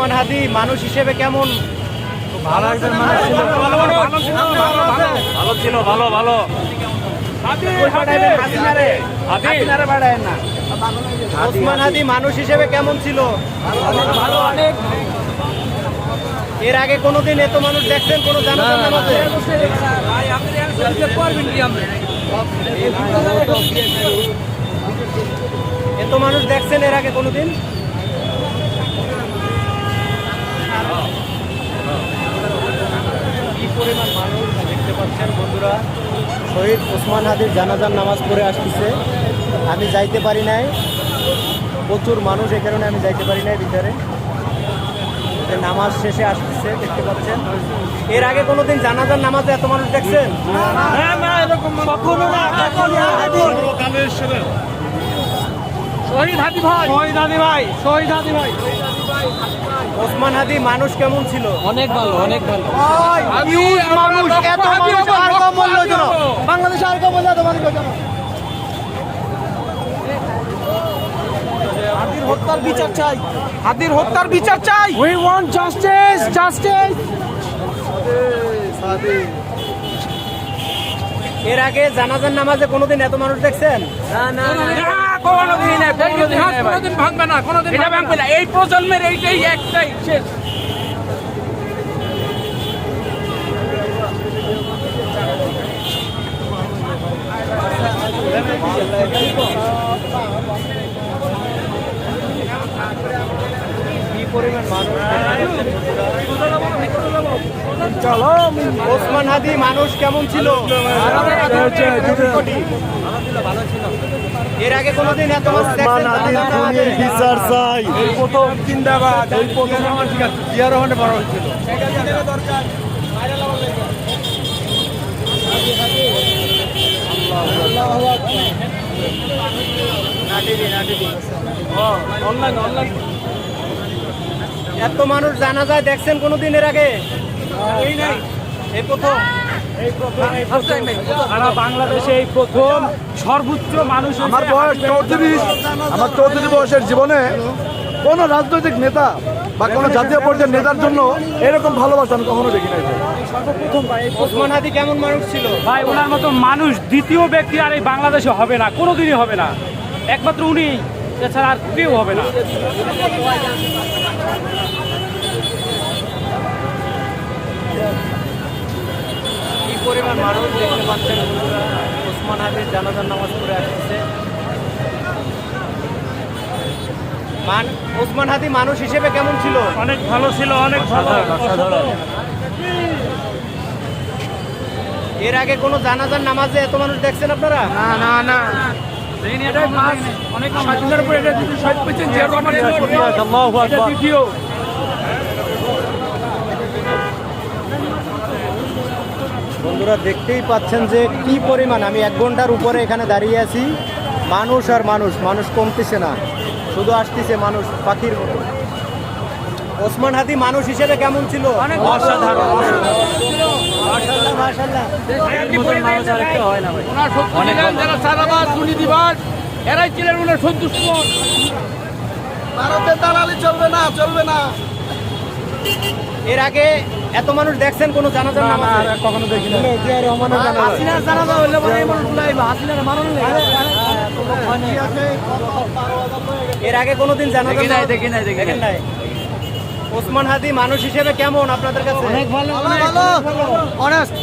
ওসমান হাদি মানুষ হিসেবে কেমন? ভালো একজন মানুষ ছিল ভালো ছিল ভালো ভালো। ওসমান হাদি। মানুষ হিসেবে কেমন ছিল? এর আগে কোনোদিন এত মানুষ দেখছেন কোনো নামাজে? এত মানুষ দেখছেন এর আগে কোনোদিন কি পরিমাণ মানুষ দেখতে পাচ্ছেন বন্ধুরা। শহীদ ওসমান হাদির জানাজার নামাজ পড়ে আসতেছে। আমি যাইতে পারি নাই। প্রচুর মানুষ এই কারণে আমি যাইতে পারি নাই ভিতরে। নামাজ শেষে আসতেছে, দেখতে পাচ্ছেন। এর আগে কোনোদিন জানাজার নামাজে এত মানুষ দেখছেন? শহীদ হাদি ভাই, শহীদ হাদি ভাই, শহীদ হাদি ভাই। ওসমান হাদি মানুষ কেমন ছিল? অনেক ভালো অনেক ভালো। মানুষ এত মানুষ আর কম মূল্য হইতো বাংলাদেশে আর কম মূল্য এত মানুষ হইতো হাদির হত্যার বিচার চাই। হাদির হত্যার বিচার চাই। উই ওয়ান্ট জাস্টিস জাস্টিস এর আগে জানাজার নামাজে কোনোদিন এত মানুষ দেখছেন? কোনোদিন ভাঙবে না কোনোদিন এটা ভাঙবে না। এই প্রজন্মের এইটাই একটাই শেষ। কি পরিমাণ মানুষ ওসমান হাদি মানুষ কেমন ছিল? এর আগে কোনোদিন এত? বিচার চাই। প্রথম জিন্দাবাদ। এই প্রথম জিয়া রহমানের বড় হয়েছিল। অনলাইন অনলাইন এত মানুষ জানা যায় দেখছেন কোনোদিন এর আগে? এই নাই। এই প্রথম। সারা বাংলাদেশে এই প্রথম সর্বোচ্চ মানুষ আমার বয়স চৌত্রিশ। আমার চৌত্রিশ বয়সের জীবনে কোনো রাজনৈতিক নেতা বা কোনো জাতীয় পর্যায়ের নেতার জন্য এরকম ভালোবাসা আমি কখনো দেখি নাই। ওসমান হাদি কেমন মানুষ ছিল? ভাই ওনার মতো মানুষ দ্বিতীয় ব্যক্তি আর এই বাংলাদেশে হবে না কোনোদিনই হবে না। একমাত্র উনি। এছাড়া আর কেউ হবে না। কি পরিমাণ মানুষ দেখতে পাচ্ছেন ওসমান হাদির জানাজার নামাজ পড়ে আসতেছে। মান ওসমান হাদি মানুষ হিসেবে কেমন ছিল? অনেক ভালো ছিল অনেক ভালো। এর আগে কোনো জানাজার নামাজে এত মানুষ দেখছেন আপনারা? না না না। অনেক স্বাধীনতার পরে এটা যদি শহীদ পেয়েছেন জিয়া রহমানের দ্বিতীয়। বন্ধুরা দেখতেই পাচ্ছেন যে কি পরিমাণ। আমি এক ঘণ্টার উপরে এখানে দাঁড়িয়ে আছি। মানুষ আর মানুষ মানুষ কমতেছে না। শুধু আসতেছে মানুষ পাখির মতো। ওসমান হাদি মানুষ হিসেবে কেমন ছিল? অসাধারণ। এরাই ছিলেন ওনার সন্তুষ্ট ভারতের দালালি চলবে না চলবে না। এর আগে এত মানুষ দেখছেন কোন জানাজার নামাজে? কখনো দেখি না হাসিনার জানাজা হইলে এই মানুষ হাসিনার এর আগে কোনোদিন জানাজা দেখি নাই, দেখি নাই, দেখি দেখেন নাই? ওসমান হাদি মানুষ হিসেবে কেমন আপনাদের কাছে? অনেক ভালো ভালো অনেস্ট